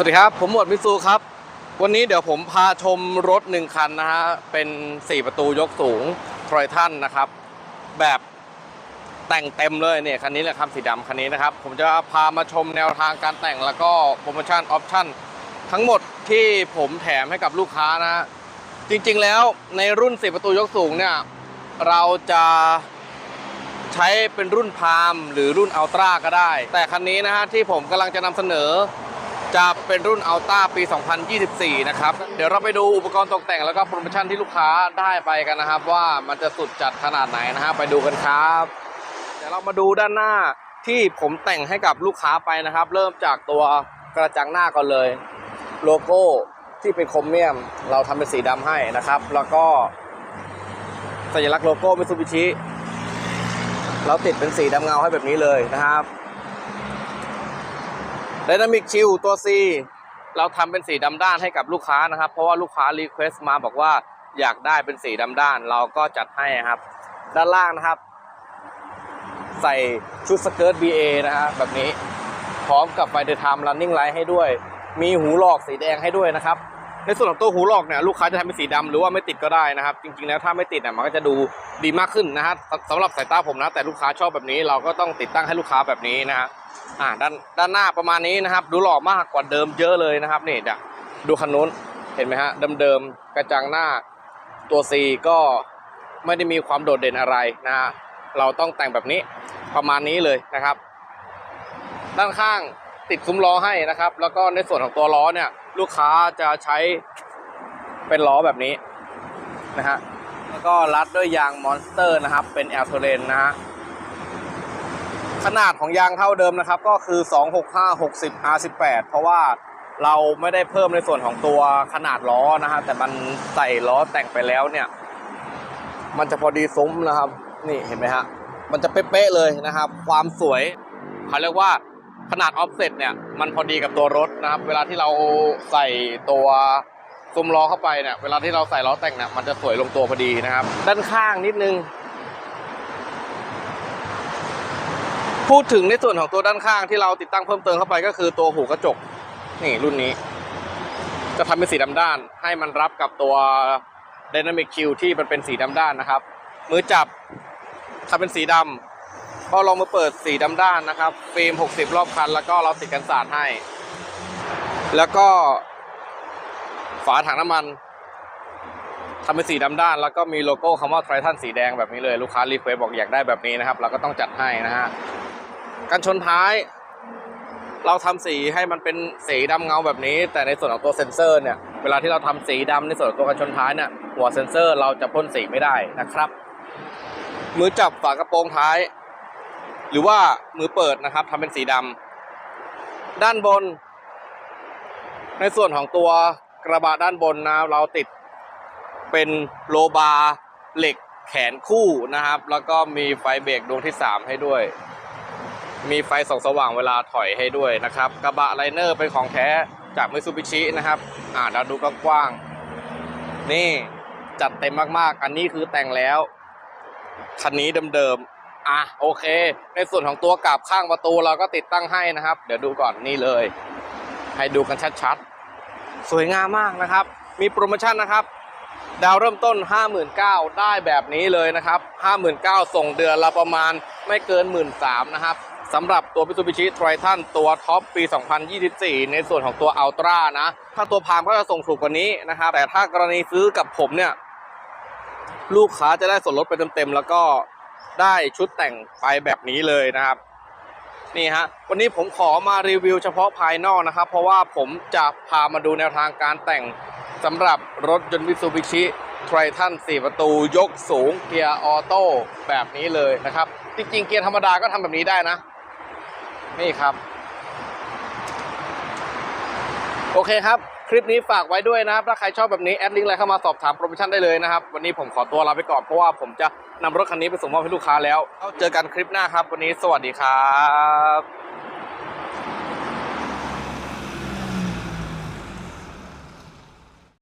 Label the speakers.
Speaker 1: สวัสดีครับ ผมหมวดมิซูครับ วันนี้เดี๋ยวผมพาชมรถหนึ่งคันนะฮะ เป็น 4 ประตูยกสูงทรอยทันนะครับ แบบแต่งเต็มเลยเนี่ย คันนี้แหละครับสีดำคันนี้นะครับ ผมจะพามาชมแนวทางการแต่งแล้วก็โปรโมชั่นออปชั่นทั้งหมดที่ผมแถมให้กับลูกค้านะฮะจริงๆแล้วในรุ่น 4 ประตูยกสูงเนี่ย เราจะใช้เป็นรุ่นพามหรือรุ่นอัลตร้าก็ได้ แต่คันนี้นะฮะที่ผมกำลังจะนำเสนอ จะเป็นรุ่นอัลต้าปี 2024 นะครับ เดี๋ยวเราไปดูอุปกรณ์ตกแต่งแล้วก็โปรโมชั่นที่ลูกค้าได้ไปกันนะครับ ว่ามันจะสุดจัดขนาดไหนนะฮะไปดูกันครับ เดี๋ยวเรามาดูด้านหน้าที่ผมแต่งให้กับลูกค้าไปนะครับ เริ่มจากตัวกระจังหน้าก่อนเลย โลโก้ที่เป็นโครเมียม เราทำเป็นสีดำให้นะครับ แล้วก็สัญลักษณ์โลโก้มิซูบิชิเราติดเป็นสีดำเงาให้แบบนี้เลยนะครับ d y นามิกชิลตัว C เราทำเป็นสีดำด้านให้กับลูกค้านะครับ เพราะว่าลูกค้ารีเควสต์มาบอกว่าอยากได้เป็นสีดำด้าน เราก็จัดให้ครับ ด้านล่างนะครับ ใส่ชุดสเกิร์ต BA นะฮะแบบนี้ พร้อมกับไฟเดย์ไทม์รันนิ่งไลท์ให้ด้วย มีหูหลอกสีแดงให้ด้วยนะครับ ในส่วนของตัวหูหลอกเนี่ยลูกค้าจะทำเป็นสีดำหรือว่าไม่ติดก็ได้นะครับ จริงๆแล้วถ้าไม่ติดเนี่ยมันก็จะดูดีมากขึ้นนะฮะสสำหรับสายตาผมนะ แต่ลูกค้าชอบแบบนี้เราก็ต้องติดตั้งให้ลูกค้าแบบนี้นะฮะอ่าด้านด้านหน้าประมาณนี้นะครับ ดูหล่อมากกว่าเดิมเยอะเลยนะครับนี่เดี๋ยดูคันนู้นเห็นไหมฮะเดิมๆกระจังหน้าตัว C ก็ไม่ได้มีความโดดเด่นอะไรนะฮะเราต้องแต่งแบบนี้ประมาณนี้เลยนะครับ ด้านข้าง ติดซุ้มล้อให้นะครับ แล้วก็ในส่วนของตัวล้อเนี่ย ลูกค้าจะใช้เป็นล้อแบบนี้นะฮะแล้วก็รัดด้วยยางมอนสเตอร์นะครับ เป็นแอลโทเรนนะฮะขนาดของยางเท่าเดิมนะครับ ก็คือ 265 60 R18 เพราะว่าเราไม่ได้เพิ่มในส่วนของตัวขนาดล้อนะฮะแต่มันใส่ล้อแต่งไปแล้วเนี่ย มันจะพอดีซุ้มนะครับ นี่เห็นไหมฮะมันจะเป๊ะๆเลยนะครับ ความสวยเขาเรียกว่า ขนาดออฟเซ็ตเนี่ยมันพอดีกับตัวรถนะครับ เวลาที่เราใส่ตัวซุ้มล้อเข้าไปเนี่ย เวลาที่เราใส่ล้อแต่งเนี่ยมันจะสวยลงตัวพอดีนะครับ ด้านข้างนิดนึง พูดถึงในส่วนของตัวด้านข้างที่เราติดตั้งเพิ่มเติมเข้าไปก็คือตัวหูกระจก นี่รุ่นนี้ จะทำเป็นสีดำด้าน ให้มันรับกับตัว Dynamic Q ที่มันเป็นสีดำด้านนะครับ มือจับทำเป็นสีดำ ก็ลองมาเปิดสีดำด้านนะครับฟิล์ม 60 รอบคัน แล้วก็เราติดกันสาดให้ แล้วก็ ฝาถังน้ำมันทำเป็นสีดำด้าน แล้วก็มีโลโก้คำว่า Triton สีแดงแบบนี้เลยลูกค้ารีเควสบอกอยากได้แบบนี้นะครับ เราก็ต้องจัดให้นะฮะกันชนท้าย เราทำสีให้มันเป็นสีดำเงาแบบนี้ แต่ในส่วนของตัวเซ็นเซอร์เนี่ยเวลาที่เราทำสีดำในส่วนของตัวกันชนท้ายเนี่ยหัวเซ็นเซอร์เราจะพ่นสีไม่ได้นะครับมือจับฝากระโปรงท้าย หรือว่ามือเปิดนะครับทำเป็นสีดำด้านบน ในส่วนของตัวกระบะด้านบนนะเราติดเป็นโลบาร์เหล็กแขนคู่นะครับ แล้วก็มีไฟเบรกดวงที่ 3 ให้ด้วย มีไฟส่องสว่างเวลาถอยให้ด้วยนะครับ กระบะไลเนอร์เป็นของแท้จากมิซูบิชินะครับ อ่าเราดูกว้างๆนี่จัดเต็มมากๆ อันนี้คือแต่งแล้ว คันนี้เดิมๆ อะโอเค ในส่วนของตัวกลับข้างประตูเราก็ติดตั้งให้นะครับ เดี๋ยวดูก่อนนี่เลย ให้ดูกันชัดๆ สวยงามมากนะครับ มีโปรโมชั่นนะครับ ดาวเริ่มต้น 59,000ได้แบบนี้เลยนะครับ59,000ส่งเดือนละประมาณไม่เกิน 13,000นะครับสำหรับตัว Mitsubishi Triton ตัวท็อปปี 2024 ในส่วนของตัว Ultra นะ ถ้าตัวพามก็จะส่งถูกกว่านี้นะครับ แต่ถ้ากรณีซื้อกับผมเนี่ย ลูกค้าจะได้ส่วนลดไปเต็มๆ แล้วก็ ได้ชุดแต่งไปแบบนี้เลยนะครับ นี่ฮะวันนี้ผมขอมารีวิวเฉพาะภายนอกนะครับ เพราะว่าผมจะพามาดูแนวทางการแต่งสำหรับรถยนต์มิซูบิชิไทรทัน4 ประตูยกสูงเกียร์ออโต้แบบนี้เลยนะครับ จริงๆ เกียร์ธรรมดาก็ทำแบบนี้ได้นะ นี่ครับ โอเคครับ คลิปนี้ฝากไว้ด้วยนะครับ ถ้าใครชอบแบบนี้แอดลิงก์อะไรเข้ามาสอบถามโปรโมชั่นได้เลยนะครับ วันนี้ผมขอตัวลาไปก่อน เพราะว่าผมจะนำรถคันนี้ไปส่งมอบให้ลูกค้าแล้ว เจอกันคลิปหน้าครับ วันนี้สวัสดีครับ